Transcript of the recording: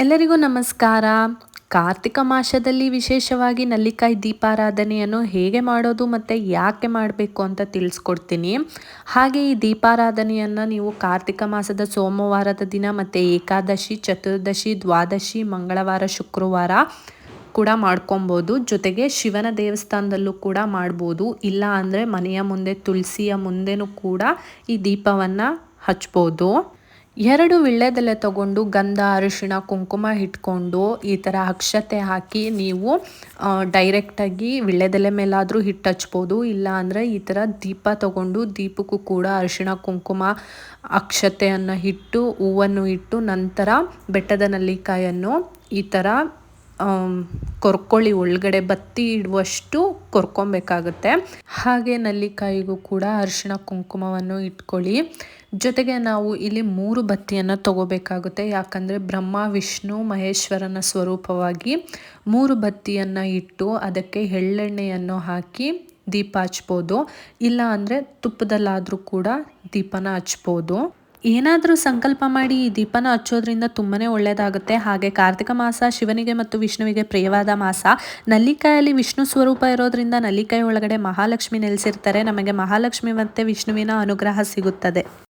ಎಲ್ಲರಿಗೂ ನಮಸ್ಕಾರ. ಕಾರ್ತಿಕ ಮಾಸದಲ್ಲಿ ವಿಶೇಷವಾಗಿ ನಲ್ಲಿಕಾಯಿ ದೀಪಾರಾಧನೆಯನ್ನು ಹೇಗೆ ಮಾಡೋದು ಮತ್ತು ಯಾಕೆ ಮಾಡಬೇಕು ಅಂತ ತಿಳಿಸ್ಕೊಡ್ತೀನಿ. ಹಾಗೆ ಈ ದೀಪಾರಾಧನೆಯನ್ನು ನೀವು ಕಾರ್ತಿಕ ಮಾಸದ ಸೋಮವಾರದ ದಿನ ಮತ್ತು ಏಕಾದಶಿ, ಚತುರ್ದಶಿ, ದ್ವಾದಶಿ, ಮಂಗಳವಾರ, ಶುಕ್ರವಾರ ಕೂಡ ಮಾಡ್ಕೊಬೋದು. ಜೊತೆಗೆ ಶಿವನ ದೇವಸ್ಥಾನದಲ್ಲೂ ಕೂಡ ಮಾಡ್ಬೋದು. ಇಲ್ಲ ಅಂದರೆ ಮನೆಯ ಮುಂದೆ, ತುಳಸಿಯ ಮುಂದೆನೂ ಕೂಡ ಈ ದೀಪವನ್ನು ಹಚ್ಬೋದು. ಎರಡು ವಿಳ್ಳೆದೆಲೆ ತಗೊಂಡು ಗಂಧ, ಅರಿಶಿಣ, ಕುಂಕುಮ ಇಟ್ಕೊಂಡು ಈ ಥರ ಅಕ್ಷತೆ ಹಾಕಿ ನೀವು ಡೈರೆಕ್ಟಾಗಿ ವಿಳ್ಳೆದೆಲೆ ಮೇಲಾದರೂ ಹಿಟ್ಟು ಹಚ್ಬೋದು, ಇಲ್ಲ ಅಂದರೆ ಈ ಥರ ದೀಪ ತಗೊಂಡು ದೀಪಕ್ಕೂ ಕೂಡ ಅರಿಶಿಣ, ಕುಂಕುಮ ಅಕ್ಷತೆಯನ್ನು ಇಟ್ಟು ಹೂವನ್ನು ಇಟ್ಟು ನಂತರ ಬೆಟ್ಟದ ನಲ್ಲಿಕಾಯನ್ನು ಈ ಥರ ಕೊರ್ಕೊಳ್ಳಿ ಒಳಗಡೆ ಬತ್ತಿ ಇಡುವಷ್ಟು ಕೊರ್ಕೊಬೇಕಾಗುತ್ತೆ. ಹಾಗೆ ನಲ್ಲಿಕಾಯಿಗೂ ಕೂಡ ಅರಿಶಿಣ ಕುಂಕುಮವನ್ನು ಇಟ್ಕೊಳ್ಳಿ. ಜೊತೆಗೆ ನಾವು ಇಲ್ಲಿ ಮೂರು ಬತ್ತಿಯನ್ನು ತಗೋಬೇಕಾಗುತ್ತೆ. ಯಾಕಂದರೆ ಬ್ರಹ್ಮ, ವಿಷ್ಣು, ಮಹೇಶ್ವರನ ಸ್ವರೂಪವಾಗಿ ಮೂರು ಬತ್ತಿಯನ್ನು ಇಟ್ಟು ಅದಕ್ಕೆ ಎಳ್ಳೆಣ್ಣೆಯನ್ನು ಹಾಕಿ ದೀಪ ಹಚ್ಬೋದು. ಇಲ್ಲ ಅಂದರೆ ತುಪ್ಪದಲ್ಲಾದರೂ ಕೂಡ ದೀಪನ ಹಚ್ಬೋದು. ಏನಾದರೂ ಸಂಕಲ್ಪ ಮಾಡಿ ಈ ದೀಪನ ಹಚ್ಚೋದ್ರಿಂದ ತುಂಬಾ ಒಳ್ಳೆಯದಾಗುತ್ತೆ ಹಾಗೆ ಕಾರ್ತಿಕ ಮಾಸ, ಶಿವನಿಗೆ ಮತ್ತು ವಿಷ್ಣುವಿಗೆ ಪ್ರಿಯವಾದ ಮಾಸ. ನಲ್ಲಿಕಾಯಲ್ಲಿ ವಿಷ್ಣು ಸ್ವರೂಪ ಇರೋದ್ರಿಂದ ನಲ್ಲಿಕಾಯಿ ಒಳಗಡೆ ಮಹಾಲಕ್ಷ್ಮಿ ನೆಲೆಸಿರ್ತಾರೆ. ನಮಗೆ ಮಹಾಲಕ್ಷ್ಮಿ ಮತ್ತು ವಿಷ್ಣುವಿನ ಅನುಗ್ರಹ ಸಿಗುತ್ತದೆ.